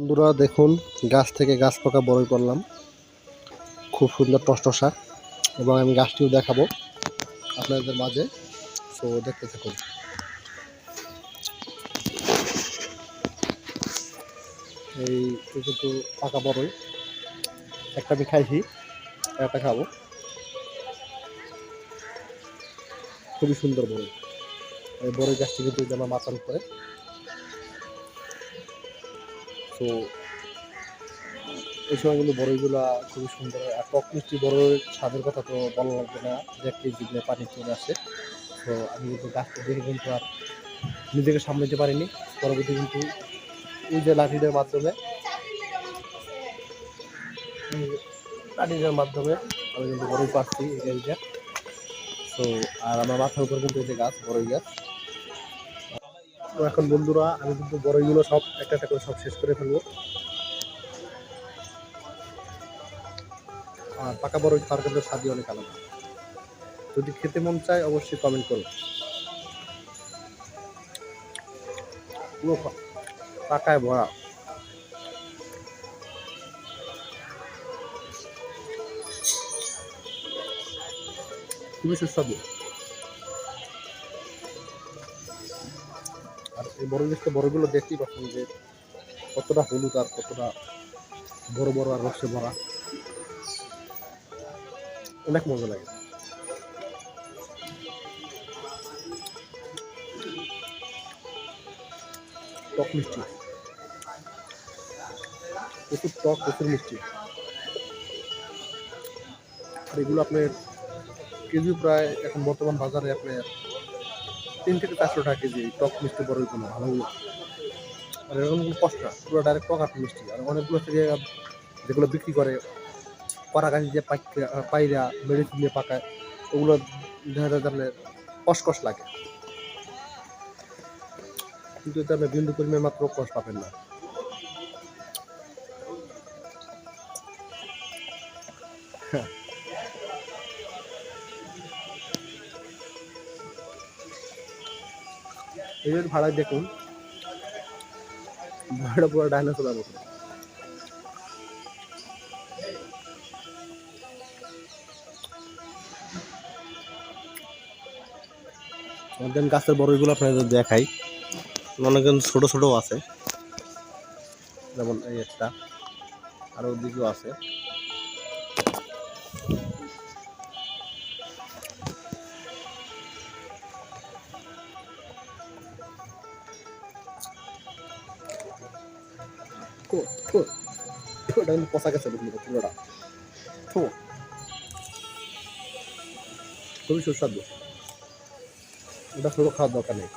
বন্ধুরা, দেখুন, গাছ থেকে গাছ পাকা বড়ই করলাম। খুব সুন্দর টসটসা, এবং আমি গাছটিও দেখাবো আপনাদের মাঝে। তো দেখতে থাকুন। এই কিন্তু পাকা বড়ই একটা আমি খাইছি একটা খাব। খুবই সুন্দর বড়ই এই বড়ই গাছটি কিন্তু এই যে আমার মাথার উপরে তো এই সময় কিন্তু বড়ইগুলা খুবই সুন্দর। আর মিষ্টি বড়ের স্বাদের কথা তো বলা লাগবে না। দেখতে জিভে পানি চলে আসে। তো আমি কিন্তু গাছটা দেখে কিন্তু আর নিজেকে সামলাতে পারিনি। পরবর্তী কিন্তু ওই যে লাঠিটার মাধ্যমে, এই লাঠিটার মাধ্যমে আমি কিন্তু বড়ই পাচ্ছি এই যে তো আর আমার মাথার উপর কিন্তু এই যে গাছ বড়ই গাছ। তো এখন বন্ধুরা, আমি কিন্তু বড়ইগুলো সব একটা একটা করে সব শেষ করে ফেলব। আর পাকা বড়ই খাওয়ার কিন্তু স্বাদই অনেক আলাদা। যদি খেতে মন চায়, অবশ্যই কমেন্ট করুন পুরো পাকায় ভরা। খুবই সুস্বাদু। আর এই বড় জিনিসটা বড়গুলো দেখতেই পাচ্ছেন যে কতটা হলুদ আর কতটা বড় বড় আর রসে ভরা। অনেক মজা লাগে। টক মিষ্টি। প্রচুর টক, প্রচুর মিষ্টি। আর এগুলো আপনার কেজি প্রায় এখন বর্তমান বাজারে আপনার তিন থেকে চারশো টাকা কেজি টক মিষ্টি বড় কোনো ভালোগুলো আর এরকম কোনো কষ্ট না পুরো ডাইরেক্ট টক মিষ্টি। আর অনেকগুলো থেকে যেগুলো বিক্রি করে কড়া গাছ দিয়ে পাইরা মেডিসিন দিয়ে পাকায়, ওগুলো দেখা যায় আপনার কসকস লাগে। কিন্তু এতে আপনি বিন্দু পরিমাণ মাত্র কষ পাবেন না। হ্যাঁ। এই যে ভাড়ায় দেখুন। ভাড়া পুরো ডাইনোসরের মতো দেন গাছের বড়ইগুলো আপনাদের দেখাই। অনেক ছোট ছোট আছে। যেমন এই একটা আর ওদিকেও আছে। কো থু, এটা কিন্তু গেছে বুঝলি পুরোটা থো খুবই সুস্বাদু এটা ছোটো খাওয়ার দরকার নেই